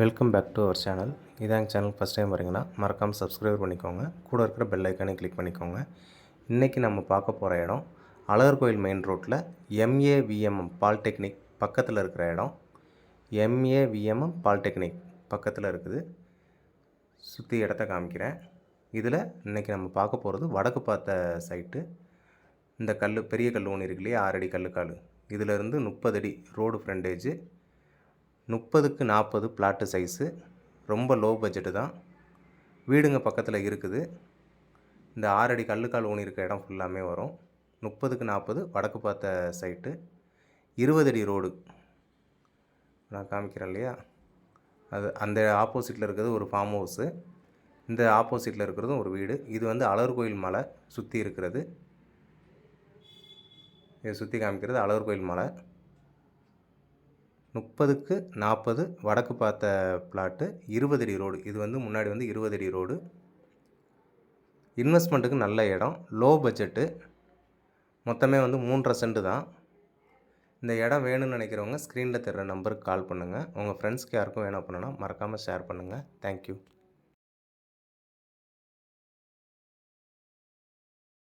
Welcome back to our channel இதான் எங்கள் channel first time வரீங்கன்னா மறக்காமல் சப்ஸ்கிரைப் பண்ணிக்கோங்க. கூட இருக்கிற பெல் ஐக்கானே கிளிக் பண்ணிக்கோங்க. இன்றைக்கி நம்ம பார்க்க போகிற இடம் அழகர் கோயில் மெயின் ரோட்டில் எம்ஏவிஎம்எம் பாலிடெக்னிக் பக்கத்தில் இருக்கிற இடம். எம்ஏவிஎம்எம் பாலிடெக்னிக் பக்கத்தில் இருக்குது. சுற்றி இடத்த காமிக்கிறேன். இதில் இன்றைக்கி நம்ம பார்க்க போகிறது வடக்கு பார்த்த சைட்டு இந்த கல் பெரிய கல் ஒன்று இருக்கு இல்லையா? ஆறடி கல்லுக்கால். இதிலேருந்து முப்பது அடி ரோடு ஃப்ரண்டேஜு முப்பதுக்கு நாற்பது பிளாட்டு சைஸு ரொம்ப லோ பட்ஜெட்டு தான். வீடுங்க பக்கத்தில் இருக்குது. இந்த ஆறடி கல்லுக்கால் ஊனி இருக்க இடம் ஃபுல்லாமே வரும். முப்பதுக்கு நாற்பது வடக்கு பார்த்த சைட்டு இருபது அடி ரோடு நான் காமிக்கிறேன் இல்லையா? அது அந்த ஆப்போசிட்டில் இருக்கிறது ஒரு ஃபார்ம் ஹவுஸு இந்த ஆப்போசிட்டில் இருக்கிறதும் ஒரு வீடு. இது வந்து அழகர் கோயில் மலை சுற்றி இருக்கிறது. இதை சுற்றி காமிக்கிறது அழகர் கோயில் மலை. முப்பதுக்கு நாற்பது வடக்கு பார்த்த பிளாட்டு இருபது அடி ரோடு இது வந்து முன்னாடி வந்து இருபது அடி ரோடு இன்வெஸ்ட்மெண்ட்டுக்கு நல்ல இடம். லோ பட்ஜெட்டு மொத்தமே வந்து மூன்றரை சென்ட் தான். இந்த இடம் வேணும்னு நினைக்கிறவங்க ஸ்க்ரீனில் தெரிகிற நம்பருக்கு கால் பண்ணுங்கள் உங்கள் ஃப்ரெண்ட்ஸ்க்கு யாருக்கும் வேணும் அப்படின்னா மறக்காமல் ஷேர் பண்ணுங்கள் தேங்க்யூ